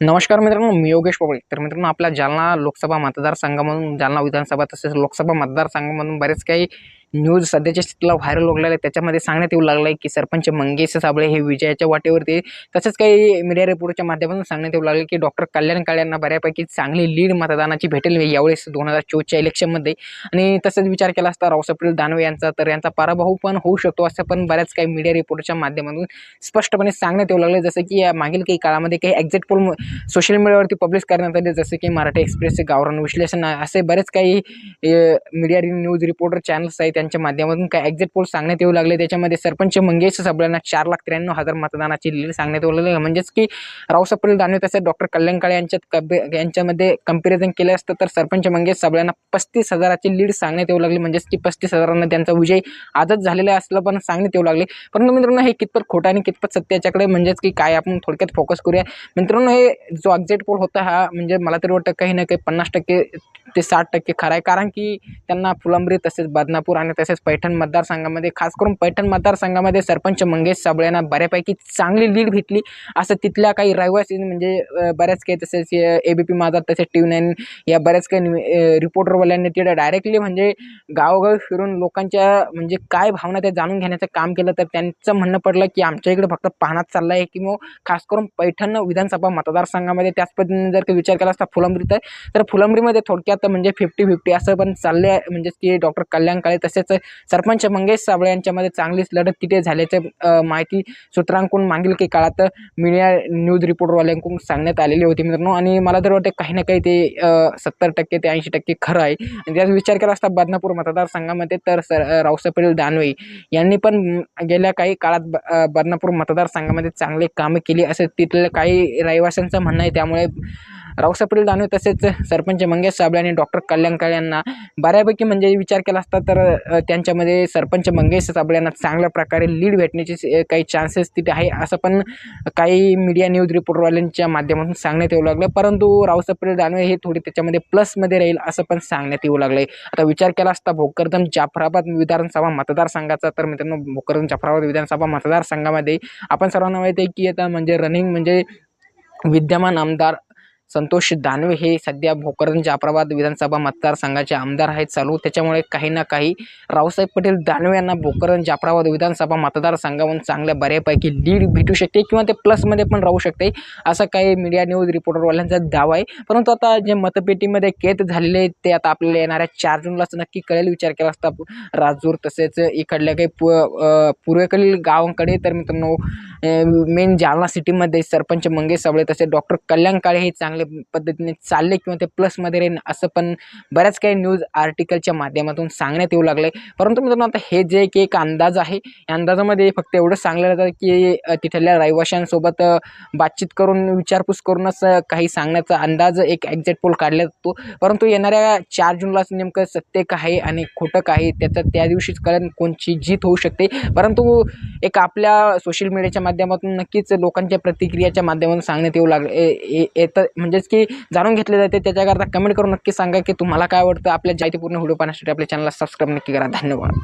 नमस्कार मित्रांनो मी योगेश पवळे तर मित्रांनो आपल्या जालना लोकसभा मतदारसंघामधून जालना विधानसभा तसेच लोकसभा मतदारसंघामधून बरेच काही न्यूज सध्याच्या स्थितीला व्हायरल होऊ लागले त्याच्यामध्ये सांगण्यात येऊ लागलं आहे की सरपंच मंगेश साबळे हे विजयाच्या वाटेवरती तसंच काही मीडिया रिपोर्टच्या माध्यमातून सांगण्यात येऊ लागले की डॉक्टर कल्याण काळे यांना बऱ्यापैकी चांगली लीड मतदानाची भेटेल. यावेळेस दोन हजार चोवीसच्या इलेक्शनमध्ये आणि तसंच विचार केला असता रावसाहेब दानवे यांचा तर यांचा पराभव पण होऊ शकतो असं पण बऱ्याच काही मीडिया रिपोर्टच्या माध्यमातून स्पष्टपणे सांगण्यात येऊ लागले जसं की या मागील काही काळामध्ये काही एक्झॅक्ट पोल सोशल मीडियावरती पब्लिश करण्यात आले. जसं की मराठी एक्सप्रेसचे गावरान विश्लेषण असे बरेच काही मीडिया न्यूज रिपोर्टर चॅनल्स आहेत. त्यांच्या माध्यमातून काय एक्झॅक्ट पोल सांगण्यात येऊ लागले. त्याच्यामध्ये सरपंच मंगेश सबळ्यांना चार लाख त्र्याण्णव हजार मतदानाची लीड सांगण्यात येऊ लागली. म्हणजेच की रावसाहेब दानवे तसेच डॉक्टर कल्याण काळे यांच्यात कब यांच्यामध्ये कंपॅरिझन केलं असतं तर सरपंच मंगेश सबळ्यांना पस्तीस हजाराची लीड सांगण्यात येऊ लागली. म्हणजेच की पस्तीस हजारांना त्यांचा विजय आजच झालेला असलं पण सांगण्यात येऊ लागले. परंतु मित्रांनो हे कितपत खोटं आणि कितपत सत्य याच्याकडे म्हणजेच की काय आपण थोडक्यात फोकस करूया. मित्रांनो हे जो एक्झिट पोल होता हा म्हणजे मला तरी वाटतं काही ना काही पन्नास टक्के ते साठ टक्के खरं आहे. कारण की त्यांना फुलंब्री तसेच बदनापूर आणि तसेच पैठण मतदारसंघामध्ये खास करून पैठण मतदारसंघामध्ये सरपंच मंगेश साबळेंना बऱ्यापैकी चांगली लीड भेटली. असं तिथल्या काही रहिवासी म्हणजे बऱ्याच काही तसेच ए बी पी माझा तसेच टी नाईन या बऱ्याच काही रिपोर्टरवाल्यांनी तिथे डायरेक्टली म्हणजे गावोगावी फिरून लोकांच्या म्हणजे काय भावना ते जाणून घेण्याचं काम केलं. तर त्यांचं म्हणणं पडलं की आमच्या इकडे फक्त पाहण्यात चाललं आहे की मग खास करून पैठण विधानसभा मतदारसंघामध्ये त्याच पद्धतीने जर का विचार केला असता फुलंब्रीत आहे तर फुलंब्रीमध्ये थोडक्यात म्हणजे फिफ्टी फिफ्टी असं पण चालले आहे म्हणजेच की डॉक्टर कल्याण काळे तसेच सरपंच मंगेश साबळे यांच्यामध्ये चांगलीच लढत तिथे झाल्याचं माहिती सूत्रांकडून मागील काही काळात मीडिया न्यूज रिपोर्टवाल्यांकडून सांगण्यात आलेली होती मित्रांनो. आणि मला तर वाटतं काही ना काही ते सत्तर टक्के ते ऐंशी टक्के खरं आहे. आणि त्याचा विचार केला असता बदनापूर मतदारसंघामध्ये तर सर अ, रावसाहेब दानवे यांनी पण गेल्या काही काळात ब बदनापूर मतदारसंघामध्ये चांगले कामं केली असं तिथलं काही रहिवाशांचं म्हणणं आहे. त्यामुळे रावसाहेब पाटील दानवे तसेच सरपंच मंगेश साबळे आणि डॉक्टर कल्याण काळे यांना बऱ्यापैकी म्हणजे विचार केला असता तर त्यांच्यामध्ये सरपंच मंगेश साबळे यांना चांगल्या प्रकारे लीड भेटण्याची काही चान्सेस तिथे आहे असं पण काही मीडिया न्यूज रिपोर्टवाल्यांच्या माध्यमातून सांगण्यात येऊ लागलं. परंतु रावसाहेब पाटील दानवे हे थोडी त्याच्यामध्ये प्लसमध्ये राहील असं पण सांगण्यात येऊ लागलं आता विचार केला असता भोकरदम जाफराबाद विधानसभा मतदारसंघाचा तर मित्रांनो भोकरदम जाफराबाद विधानसभा मतदारसंघामध्ये आपण सर्वांना माहिती आहे की आता म्हणजे रनिंग म्हणजे विद्यमान आमदार संतोष दानवे हे सध्या भोकरदन जाफराबाद विधानसभा मतदारसंघाचे आमदार आहेत. चालू त्याच्यामुळे काही ना काही रावसाहेब पटेल दानवे यांना भोकरदन जाफराबाद विधानसभा मतदारसंघावरून चांगल्या बऱ्यापैकी लीड भेटू शकते किंवा ते प्लसमध्ये पण राहू शकते. असं काही मीडिया न्यूज रिपोर्टरवाल्यांचा दावा आहे. परंतु आता जे मतपेटीमध्ये कैद झालेले आहेत ते आता आपल्याला येणाऱ्या चार जूनलाच नक्की कळेल. विचार केला असता राजूर तसेच इकडल्या काही पु पूर्वेकडील गावांकडे तर मित्रांनो मेन जालना सिटीमध्ये सरपंच मंगेश साबळे तसेच डॉक्टर कल्याण काळे हे चांगल्या पद्धतीने चालले किंवा ते प्लसमध्ये राहील असं पण बऱ्याच काही न्यूज आर्टिकलच्या माध्यमातून सांगण्यात येऊ लागलं आहे परंतु मित्रांनो आता हे जे की एक अंदाज आहे या अंदाजामध्ये फक्त एवढंच सांगलं जातं की तिथल्या रहिवाशांसोबत बातचीत करून विचारपूस करूनच काही सांगण्याचा अंदाज एक एक्झॅक्ट पोल काढला जातो. परंतु येणाऱ्या चार जूनलाच नेमकं सत्य काय आहे आणि खोटं काय आहे त्याचं त्या दिवशीच कारण कोणची जीत होऊ शकते. परंतु एक आपल्या सोशल मीडियाच्या माध्यमातून नक्कीच लोकांच्या प्रतिक्रियाच्या माध्यमातून सांगण्यात येऊ लागलं ए- ए- येतं म्हणजेच की जाणून घेतले जाते. त्याच्याकरता कमेंट करून नक्की सांगा की तुम्हाला काय आवडतं आपल्या जायती पूर्ण व्हिडिओ पाहण्यासाठी आपल्या चॅनलला सबस्क्राईब नक्की करा. धन्यवाद.